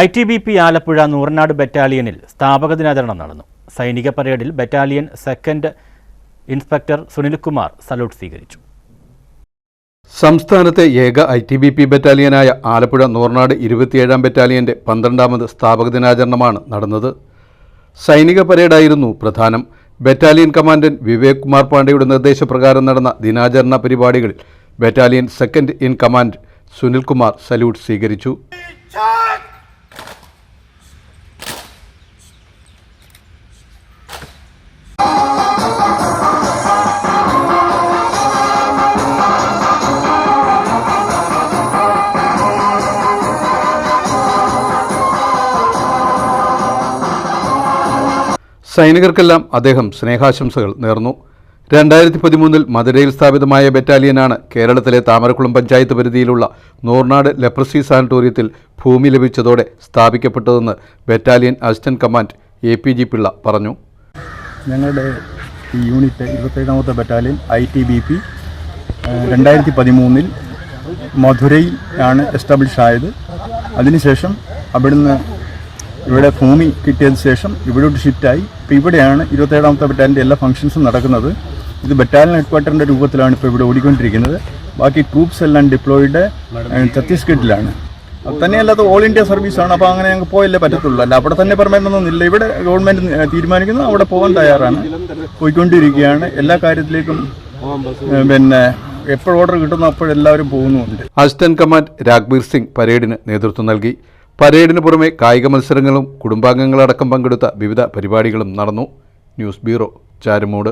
I T B P Alappuzha Nooranad ബറ്റാലിയനിൽ സ്ഥാപക ദിനാചരണം നടന്നു. സൈനിക പരേഡിൽ battalion second inspector Sunilkumar salute സ്വീകരിച്ചു. സംസ്ഥാനത്തെ ഏക ഐ ടി ബി പി ബറ്റാലിയനായ ആലപ്പുഴ നൂറനാട് ഇരുപത്തിയേഴാം ബറ്റാലിയന്റെ പന്ത്രണ്ടാമത് സ്ഥാപക ദിനാചരണമാണ് നടന്നത്. സൈനിക പരേഡായിരുന്നു പ്രധാനം. ബറ്റാലിയൻ കമാൻഡന്റ് വിവേക് കുമാർ പാണ്ഡെയുടെ നിർദ്ദേശപ്രകാരം നടന്ന ദിനാചരണ പരിപാടികളിൽ battalion second in command Sunilkumar salute സ്വീകരിച്ചു. സൈനികർക്കെല്ലാം അദ്ദേഹം സ്നേഹാശംസകൾ നേർന്നു. രണ്ടായിരത്തി പതിമൂന്നിൽ മധുരയിൽ സ്ഥാപിതമായ ബറ്റാലിയനാണ് കേരളത്തിലെ താമരക്കുളം പഞ്ചായത്ത് പരിധിയിലുള്ള നൂർനാട് ലെപ്രസി സാനിറ്റോറിയത്തിൽ ഭൂമി ലഭിച്ചതോടെ സ്ഥാപിക്കപ്പെട്ടതെന്ന് battalion assistant command A P G Pillai പറഞ്ഞു. ഞങ്ങളുടെ ഈ unit ഇരുപത്തേഴാമത്തെ battalion I T B P രണ്ടായിരത്തി പതിമൂന്നിൽ മധുരയിൽ ആണ് എസ്റ്റാബ്ലിഷ് ആയത് അതിനുശേഷം അവിടുന്ന് ഇവിടെ ഭൂമി കിട്ടിയതിന് ശേഷം ഇവിടോട്ട് ഷിഫ്റ്റായി ഇപ്പോൾ ഇവിടെയാണ് ഇരുപത്തേഴാമത്തെ ബറ്റാലിന്റെ എല്ലാ ഫംഗ്ഷൻസും നടക്കുന്നത്. ഇത് ബറ്റാലിയൻ ഹെഡ്ക്വാർട്ടറിന്റെ രൂപത്തിലാണ് ഇപ്പോൾ ഇവിടെ ഓടിക്കൊണ്ടിരിക്കുന്നത്. ബാക്കി ട്രൂപ്സ് എല്ലാം ഡിപ്ലോയിഡ് ഛത്തീസ്ഗഡിലാണ്. അത് തന്നെയല്ലാതെ ഓൾ ഇന്ത്യ സർവീസാണ് അപ്പോൾ അങ്ങനെ ഞങ്ങൾക്ക് പോയല്ലേ പറ്റത്തുള്ളൂ. അല്ല അവിടെ തന്നെ പറയണമെന്നൊന്നുമില്ല ഇവിടെ ഗവൺമെന്റ് തീരുമാനിക്കുന്നു. അവിടെ പോകാൻ തയ്യാറാണ്. പോയിക്കൊണ്ടിരിക്കുകയാണ്. എല്ലാ കാര്യത്തിലേക്കും പിന്നെ എപ്പോൾ ഓർഡർ കിട്ടുന്നു അപ്പോഴെല്ലാവരും പോകുന്നുമുണ്ട്. അസിസ്റ്റന്റ് കമാൻഡ് രാഗ്ബീർ സിംഗ് പരേഡിന് നേതൃത്വം നൽകി. പരേഡിന് പുറമെ കായിക മത്സരങ്ങളും കുടുംബാംഗങ്ങളടക്കം പങ്കെടുത്ത വിവിധ പരിപാടികളും നടന്നു. News bureau Charummood.